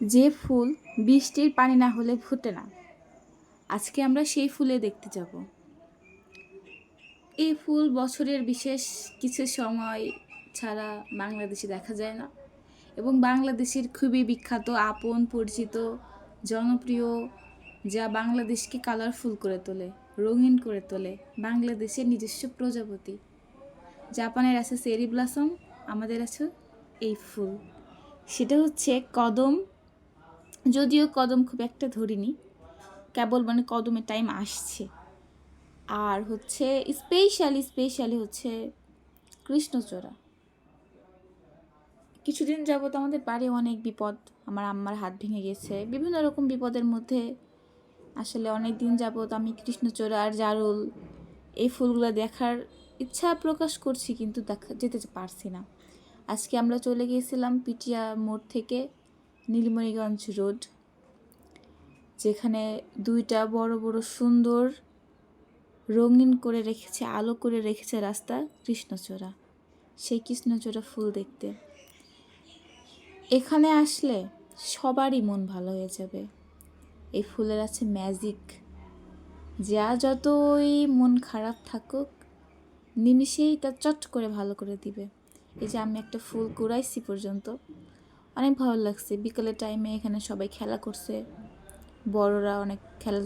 যে ফুল বৃষ্টির পানি না হলে ফুটে না। আজকে আমরা সেই ফুলে দেখতে যাব। এই ফুল বছরের বিশেষ কিছু সময় ছাড়া বাংলাদেশে দেখা যায় না এবং বাংলাদেশের খুবই বিখ্যাত, আপন, পরিচিত, জনপ্রিয়, যা বাংলাদেশকে কালারফুল করে তোলে, রঙিন করে তোলে, বাংলাদেশের নিজস্ব প্রজাপতি। জাপানের আছে চেরি ব্লাসম, আমাদের আছে এই ফুল। সেটা হচ্ছে কদম যদিও কদম খুব একটা ধরিনি। কেবল মানে কদমের টাইম আসছে। আর হচ্ছে স্পেশালি স্পেশালি হচ্ছে কৃষ্ণচূড়া। কিছুদিন যাবত আমাদের বাড়ি অনেক বিপদ। আমার আম্মার হাত ভেঙে গেছে। বিভিন্ন রকম বিপদের মধ্যে আসলে অনেক দিন যাবত আমি কৃষ্ণচূড়া আর জারুল এই ফুলগুলো দেখার ইচ্ছা প্রকাশ করছি, কিন্তু দেখা, যেতে পারছি না। আজকে আমরা চলে গিয়েছিলাম পিটিয়া মোড় থেকে নীলমণিগঞ্জ রোড, যেখানে দুইটা বড় বড় সুন্দর রঙিন করে রেখেছে, আলো করে রেখেছে রাস্তা কৃষ্ণচূড়া। সেই কৃষ্ণচূড়া ফুল দেখতে। এখানে আসলে সবারই মন ভালো হয়ে যাবে। এই ফুলের আছে ম্যাজিক। যা যতই মন খারাপ থাকুক, নিমিষেই তা চট করে ভালো করে দিবে। এই যে আমি একটা ফুল কুড়াইছি পর্যন্ত। অনেক ভালো লাগছে। বিকেলের টাইমে এখানে সবাই খেলা করছে। বড়রা অনেক খেলা